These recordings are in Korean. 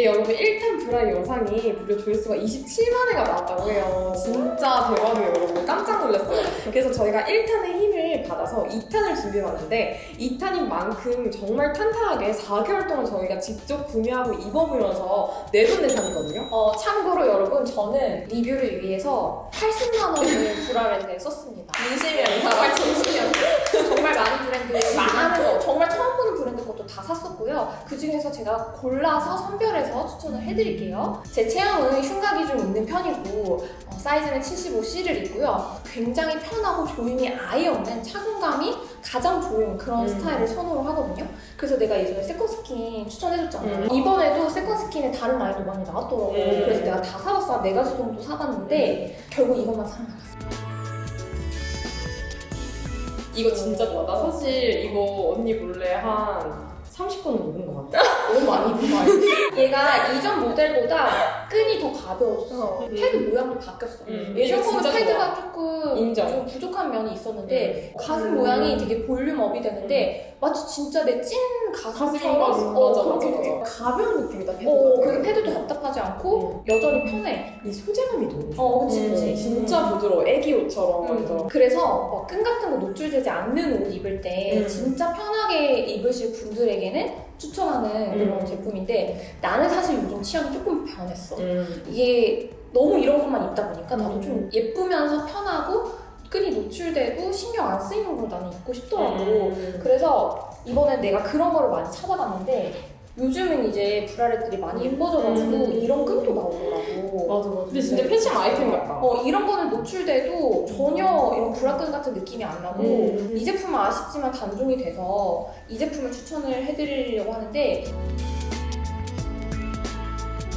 네 여러분 1탄 브라이 영상이 무려 조회수가 27만 회가 나왔다고 해요. 진짜 대박이에요 여러분. 깜짝 놀랐어요. 그래서 저희가 1탄의 힘을 받아서 2탄을 준비해봤는데 2탄인 만큼 정말 탄탄하게 4개월 동안 저희가 직접 구매하고 입어보면서 내돈내산이거든요. 어, 참고로 여러분 저는 리뷰를 위해서 80만 원을 브라랜드에 썼습니다. 정말 진심이었어요. 정말 많은 브랜드 많은 거 정말 처음 보는 브랜드 것도 다 샀었고요. 그 중에서 제가 골라서 선별해서 추천을 해드릴게요. 제 체형은 흉곽이 좀 있는 편이고 어, 사이즈는 75C를 입고요. 굉장히 편하고 조임이 아예 없는 착용감이 가장 좋은 그런 음. 스타일을 선호를 하거든요. 그래서 내가 예전에 세컨스킨 추천해줬잖아요. 음. 이번에도 세컨스킨에 다른 라인도 많이 나왔더라고. 음. 그래서 내가 다 사봤어. 한네 가지 정도 사봤는데 결국 이것만 사랑하겠어. 이거 진짜 좋아. 나 사실 이거 언니 몰래 한 30번은 입은 것 같아. 너무 많이 입은 거 알지? 얘가 이전 모델보다 끈이 더 가벼워졌어. 패드 모양도 바뀌었어. 음, 예전 이거 거는 진짜 패드가 조금 인정. 좀 부족한 면이 있었는데 가슴 음. 모양이 되게 볼륨업이 되는데 마치 진짜 내 찐 가슴처럼 가슴 어, 맞아 그렇게 맞아 돼. 맞아. 가벼운 느낌이다 패드가. 어, 그리고 패드도 답답하지 않고 여전히 편해. 이 소재감이 너무 좋아. 어, 그치, 그치. 음, 진짜 부드러워. 애기 옷처럼 음. 완전. 그래서 뭐끈 같은 거 노출되지 않는 옷 입을 때 음. 진짜 편하게 입으실 분들에게는 추천하는 그런 음. 제품인데 나는 사실 요즘 취향이 조금 변했어. 음. 이게 너무 이런 것만 입다 보니까 나도 음. 좀 예쁘면서 편하고 끈이 노출되고 신경 안 쓰이는 걸 나는 입고 싶더라고. 음. 그래서 이번엔 내가 그런 거를 많이 찾아봤는데 요즘은 이제 브라렛들이 많이 예뻐져가지고 음. 이런 끈도 나오더라고. 맞아 맞아. 근데 진짜 패션 아이템 같다. 어, 이런 거는 노출돼도 전혀 이런 브라끈 같은 느낌이 안 나고 음. 이 제품은 아쉽지만 단종이 돼서 이 제품을 추천을 해드리려고 하는데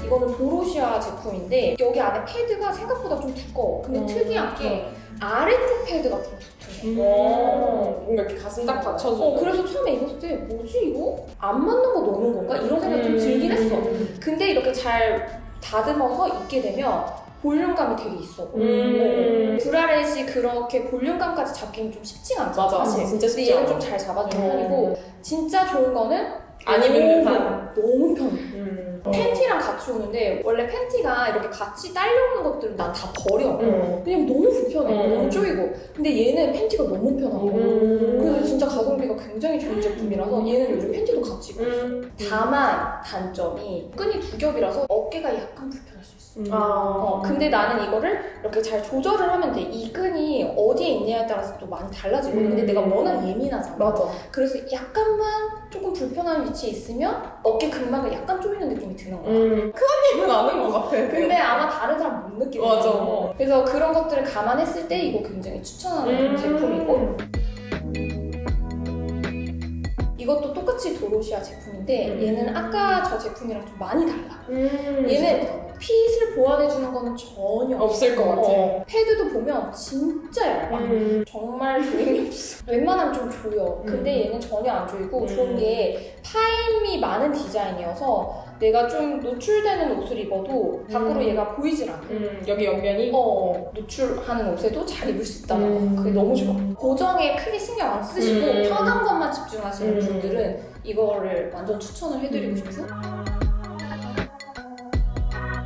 이거는 도로시아 제품인데 여기 안에 패드가 생각보다 좀 두꺼워. 근데 음. 특이한 게 아래쪽 패드가 좀두 음. 뭔가 이렇게 가슴 딱 받쳐주고. 어, 그래서 처음에 입었을 때 뭐지 이거? 안 맞는 거 넣는 건가? 이런 생각이 좀 들긴 했어. 근데 이렇게 잘 다듬어서 입게 되면 볼륨감이 되게 있어. 음. 브라렛이 그렇게 볼륨감까지 잡기는 좀 쉽지가 않잖아 맞아. 사실. 진짜 근데 쉽지 얘는 않아. 좀 잘 잡아주는 음. 편이고 진짜 좋은 거는 안 너무, 듯한. 너무 편해. 음. 팬티랑 같이 오는데 원래 팬티가 이렇게 같이 딸려오는 것들은 난 다 버려. 음. 왜냐면 너무 불편해. 음. 너무 쪼이고. 근데 얘는 팬티가 너무 편하고. 음. 그래서 진짜 가성비가 굉장히 좋은 제품이라서 얘는 요즘 팬티도 같이 입고 있어. 음. 다만 단점이 끈이 두 겹이라서 어깨가 약간 불편할 수 있어. 음. 어, 근데 나는 이거를 이렇게 잘 조절을 하면 돼. 이 끈이 어디에 있냐에 따라서 또 많이 달라지거든. 근데 음. 내가 워낙 예민하잖아. 맞아. 그래서 약간만 조금 불편한 위치에 있으면 어깨 근막을 약간 조이는 느낌이 드는 거야. 음. 큰 언니는 아는 것 같아. 근데 아마 다른 사람 못 느끼는 맞아. 거야. 그래서 그런 것들을 감안했을 때 이거 굉장히 추천하는 음. 제품이고 똑같이 도로시아 제품인데 음. 얘는 아까 저 제품이랑 좀 많이 달라. 음. 얘는 핏을 보완해주는 거는 전혀 없을 것 같아. 어, 패드도 보면 진짜 얇아. 음. 정말 조임이 없어. 웬만하면 좀 조여. 근데 얘는 전혀 안 조이고 음. 좋은 게 파임이 많은 디자인이어서 내가 좀 노출되는 옷을 입어도 밖으로 음. 얘가 보이질 않아. 음. 여기 옆면이 어, 노출하는 옷에도 잘 입을 수 있다는 음. 거. 그게 너무 좋아. 고정에 크게 신경 안 쓰시고 음. 편한 것만 집중하시는 음. 분들은 이거를 완전 추천을 해드리고 음. 싶고.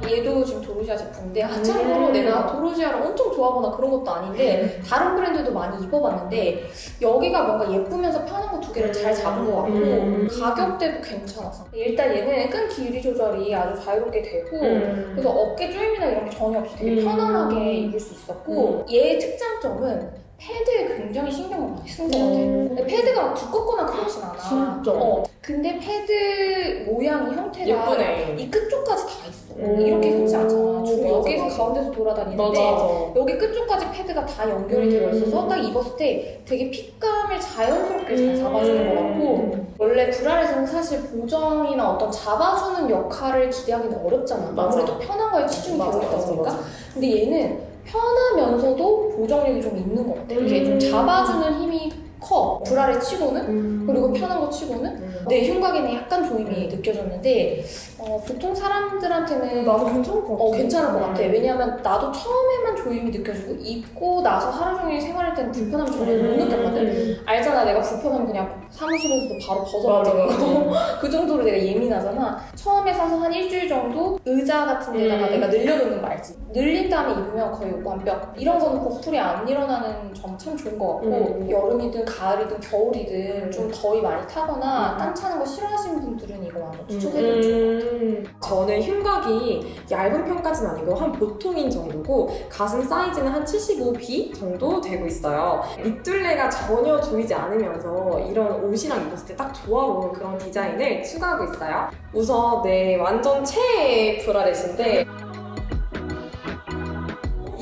얘도 지금 도로시아 제품인데 아, 참고로 음. 내가 도로시아를 엄청 좋아하거나 그런 것도 아닌데 다른 브랜드도 많이 입어봤는데 여기가 뭔가 예쁘면서 편한 거 두 개를 잘 잡은 것 같고 음. 가격대도 괜찮았어. 일단 얘는 끈 길이 조절이 아주 자유롭게 되고 음. 그래서 어깨 조임이나 이런 게 전혀 없이 되게 음. 편안하게 입을 수 있었고 얘의 특장점은 패드에 굉장히 신경을 많이 쓴 것 같아. 음. 근데 패드가 막 두껍거나 그렇진 않아. 진짜? 어. 근데 패드 모양이 형태가 예쁘네. 이 끝쪽까지 다 있어. 음. 이렇게 있지 않잖아. 주로 맞아, 여기에서 맞아. 가운데서 돌아다니는데 맞아. 여기 끝쪽까지 패드가 다 연결이 되어 있어서 음. 딱 입었을 때 되게 핏감을 자연스럽게 잘 잡아주는 음. 것 같고 원래 브라렛은 사실 보정이나 어떤 잡아주는 역할을 기대하기는 어렵잖아. 맞아. 아무래도 편한 거에 치중이 되어 있다 보니까. 근데 얘는 편하면서도 보정력이 좀 있는 것 같아. 이게 좀 음. 잡아주는 힘이 커. 브라레 치고는 음. 그리고 편한 거 치고는 내 흉곽에는 약간 조임이 느껴졌는데 어, 보통 사람들한테는 나도 괜찮을 것 같아. 어, 괜찮을 것 같아. 왜냐하면 나도 처음에만 조임이 느껴지고 입고 나서 하루 종일 생활할 때는 불편함 전혀 못 느꼈거든. 음. 알잖아, 내가 불편하면 그냥 사무실에서도 바로 벗어버리는 거. 그 정도로 내가 예민하잖아. 처음에 사서 한 일주일 정도 의자 같은 데다가 음. 내가 늘려놓는 거 알지? 늘린 다음에 입으면 거의 완벽. 이런 거는 보풀이 안 일어나는 점 참 좋은 것 같고 음. 여름이든 가을이든 겨울이든 좀 더위 많이 타거나 음. 땀 차는 거 싫어하시는 분들은 이거 완전 추천해드리고 음, 저는 흉곽이 얇은 편까지는 아니고 한 보통인 정도고 가슴 사이즈는 한 75B 정도 되고 있어요. 밑둘레가 전혀 조이지 않으면서 이런 옷이랑 입었을 때 딱 조화로운 그런 디자인을 추가하고 있어요. 우선 네 완전 최애 브라렛인데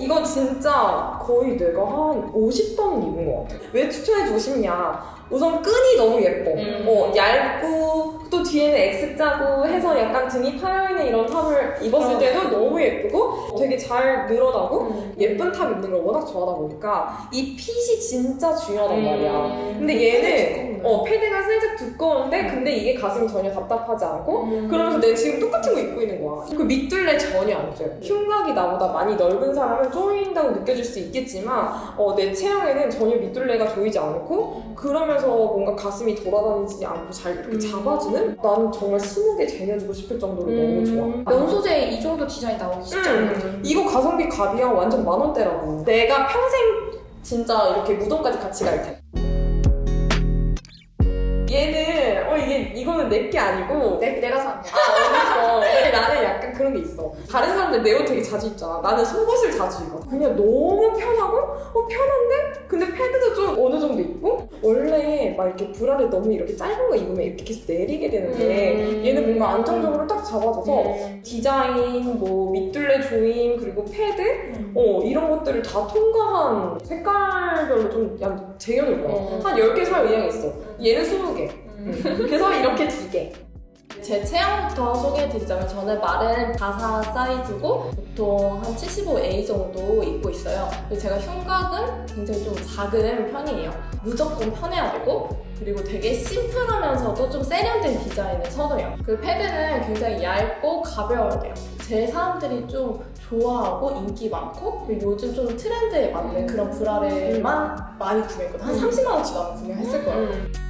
이건 진짜 거의 내가 한 50번 입은 것 같아. 왜 추천해주고 싶냐? 우선 끈이 너무 예뻐. 음. 어, 얇고 또 뒤에는 X자고 해서 약간 등이 파여있는 이런 탑을 입었을 어. 때도 너무 예쁘고 되게 잘 늘어나고 음. 예쁜 탑 입는 걸 워낙 좋아하다 보니까 이 핏이 진짜 중요하단 말이야. 음. 근데 얘는 어, 패드가 살짝 두꺼운데 근데 이게 가슴이 전혀 답답하지 않고 음. 그러면서 내가 지금 똑같은 거 입고 있는 거야. 그 밑둘레 전혀 안 쪄요. 흉곽이 나보다 많이 넓은 사람은 조인다고 느껴질 수 있겠지만 어, 내 체형에는 전혀 밑둘레가 조이지 않고 그러면서 뭔가 가슴이 돌아다니지 않고 잘 이렇게 음. 잡아주는? 나는 정말 스무 개 쟁여주고 싶을 정도로 너무 좋아. 면 소재 이 정도 디자인 나오기 쉽지 음. 않거든. 이거 가성비 갑이야 완전 만 원대라고. 내가 평생 진짜 이렇게 무덤까지 같이 갈 테. 얘는 어 이게 이거는 내 게 아니고 내, 내가 산 거. 아, 거. 근데 나는 약간 그런 게 있어. 다른 사람들 내 옷 되게 자주 입잖아. 나는 속옷을 자주 입어. 그냥 너무 편하고, 어, 편한데? 근데 패드도 좀 어느 정도 있고? 원래 막 이렇게 브라를 너무 이렇게 짧은 거 입으면 이렇게 계속 내리게 되는데, 음. 얘는 뭔가 안정적으로 딱 잡아줘서, 음. 디자인, 뭐, 밑둘레 조임, 그리고 패드? 음. 어, 이런 것들을 다 통과한 색깔별로 좀 그냥 쟁여놓을 거야. 음. 한 10개 살 의향이 있어. 얘는 20개. 음. 그래서 이렇게 두 개. 제 체형부터 소개해드리자면 저는 마른 바사 사이즈고 보통 한 75A 정도 입고 있어요. 그리고 제가 흉곽은 굉장히 좀 작은 편이에요. 무조건 편해야 되고 그리고 되게 심플하면서도 좀 세련된 디자인을 선호해요. 그 패드는 굉장히 얇고 가벼워야 돼요. 제 사람들이 좀 좋아하고 인기 많고 요즘 좀 트렌드에 맞는 그런 브라레만 많이 구매했거든. 한 30만 원치 나는 구매했을 거예요.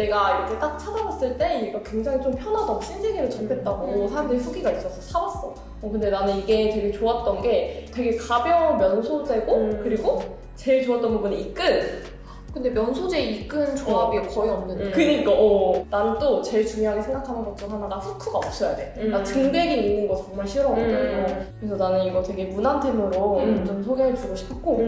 내가 이렇게 딱 찾아봤을 때 얘가 굉장히 좀 편하다고 신세계를 접했다고 사람들이 후기가 있어서 사봤어. 어, 근데 나는 이게 되게 좋았던 게 되게 가벼운 면 소재고 음. 그리고 제일 좋았던 부분은 이 끈. 근데 면 소재 이끈 조합이 거의 없는데. 음. 그니까 어. 난 또 제일 중요하게 생각하는 것 중 하나가 후크가 없어야 돼. 음. 나 등백이 있는 거 정말 싫어하거든. 음. 그래서 나는 이거 되게 무난템으로 음. 좀 소개해주고 싶고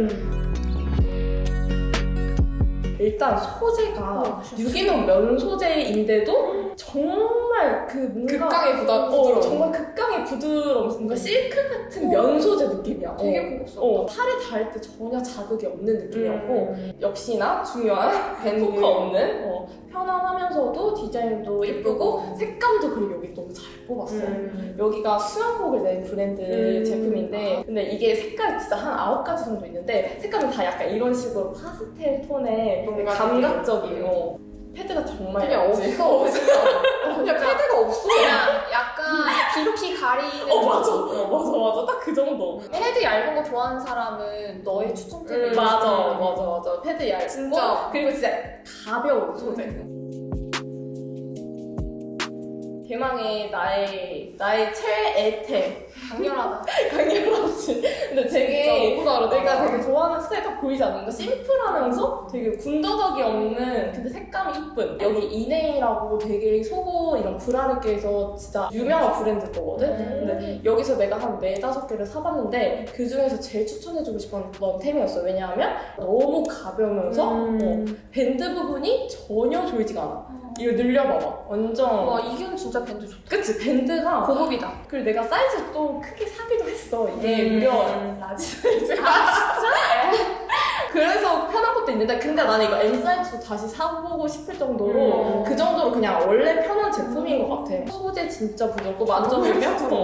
일단 소재가 어, 유기농 면 소재인데도 정말 그 뭔가 극강의 부다- 어. 정말 극강 의 부드러움 뭔가 실크 같은 면 소재 느낌이야 되게 어. 고급스럽다. 어, 팔에 닿을 때 전혀 자극이 없는 느낌이었고 음. 역시나 중요한. 후크 없는 어, 편안하면서도 디자인도 예쁘고 색감도 그리고 여기 너무 잘 뽑았어요 음. 여기가 수영복을 낸 브랜드 음. 제품인데 근데 이게 색깔이 진짜 한 아홉 가지 정도 있는데 색감은 다 약간 이런 식으로 파스텔 톤의 뭔가 감각적이고 패드가 정말 그냥 얇지. 없어. 그냥 패드가 없어. 그냥 약간 깊이 가리는. 어 맞아. 어, 맞아 맞아. 딱 그 정도. 패드 얇은 거 좋아하는 사람은 너의 추천템이 음, 맞아 맞아 맞아. 패드 얇고 진짜. 그리고 진짜 가벼운 소재. 대망의 나의 나의 최애템 강렬하다. 강렬하지. 근데 되게 진짜 너무 다르다. 내가 되게 좋아하는 스타일 딱 보이지 않는가? 심플하면서 되게 군더더기 없는 근데 색감이 이쁜. 여기 이네이라고 되게 속옷 이런 브라르계에서 진짜 유명한 브랜드 거거든. 음. 근데 여기서 내가 한 네다섯 개를 사봤는데 그 중에서 제일 추천해주고 싶었던 템이었어. 왜냐하면 너무 가벼우면서 음. 어, 밴드 부분이 전혀 조이지가 않아. 이거 늘려봐봐. 완전. 와 이건 진짜 밴드 좋다. 그치 밴드가 고급이다. 그리고 내가 사이즈 또 크게 사기도 했어. 이게 음. 무려 라지 사이즈. 그래서 편한 것도 있는데 근데 나는 이거 M 사이즈도 다시 사보고 싶을 정도로 음. 그 정도로 그냥 원래 편한 제품인 것 같아. 소재 진짜 부드럽고 만져보면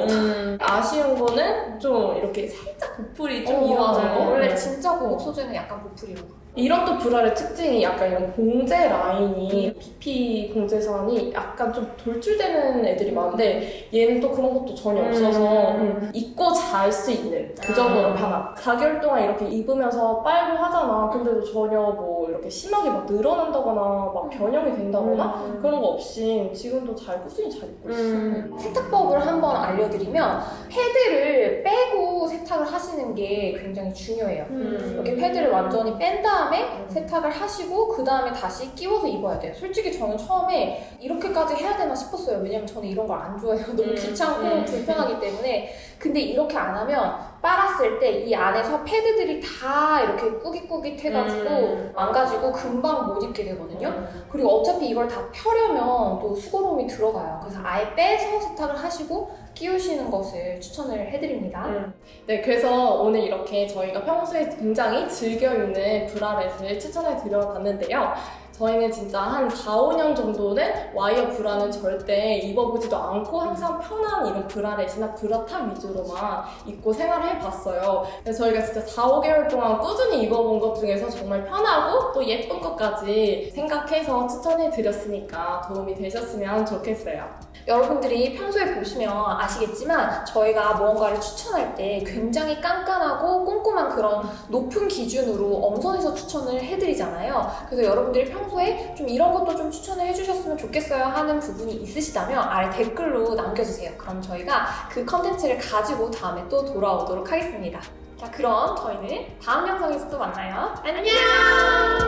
음, 아쉬운 거는 좀 이렇게 살짝 보풀이 좀 어, 일어나는 맞아요. 거. 원래 진짜 고급 소재는 약간 보풀이로. 이런 또 브라의 특징이 약간 이런 봉제 라인이 BP 봉제선이 약간 좀 돌출되는 애들이 많은데 얘는 또 그런 것도 전혀 없어서 음. 음, 입고 잘 수 있는 그 정도로 아. 편함. 4개월 동안 이렇게 입으면서 빨고 하잖아. 근데도 전혀 뭐 이렇게 심하게 막 늘어난다거나 막 변형이 된다거나 음. 그런 거 없이 지금도 잘 꾸준히 잘 입고 있어. 음. 세탁법을 한번 알려드리면 패드를 빼고 세탁을 하시는 게 굉장히 중요해요. 음. 이렇게 패드를 완전히 뺀 다음에 세탁을 하시고 그 다음에 다시 끼워서 입어야 돼요. 솔직히 저는 처음에 이렇게까지 해야 되나 싶었어요. 왜냐면 저는 이런 걸 안 좋아해요. 너무 음. 귀찮고 음. 불편하기 때문에. 근데 이렇게 안 하면 빨았을 때 이 안에서 패드들이 다 이렇게 꾸깃꾸깃해가지고 음. 망가지고 금방 못 입게 되거든요. 그리고 어차피 이걸 다 펴려면 또 수고로움이 들어가요. 그래서 아예 빼서 세탁을 하시고 끼우시는 것을 추천을 해드립니다. 음. 네, 그래서 오늘 이렇게 저희가 평소에 굉장히 즐겨 입는 브라렛을 추천해 드려봤는데요. 저희는 진짜 한 4, 5년 정도는 와이어 브라는 절대 입어보지도 않고 항상 편한 이런 브라렛이나 브라탑 위주로만 입고 생활을 해봤어요. 그래서 저희가 진짜 4, 5개월 동안 꾸준히 입어본 것 중에서 정말 편하고 또 예쁜 것까지 생각해서 추천해 드렸으니까 도움이 되셨으면 좋겠어요. 여러분들이 평소에 보시면 아시겠지만 저희가 무언가를 추천할 때 굉장히 깐깐하고 꼼꼼한 그런 높은 기준으로 엄선해서 추천을 해드리잖아요. 그래서 여러분들이 평소에 좀 이런 것도 좀 추천을 해주셨으면 좋겠어요 하는 부분이 있으시다면 아래 댓글로 남겨주세요. 그럼 저희가 그 컨텐츠를 가지고 다음에 또 돌아오도록 하겠습니다. 자, 그럼 저희는 다음 영상에서 또 만나요. 안녕!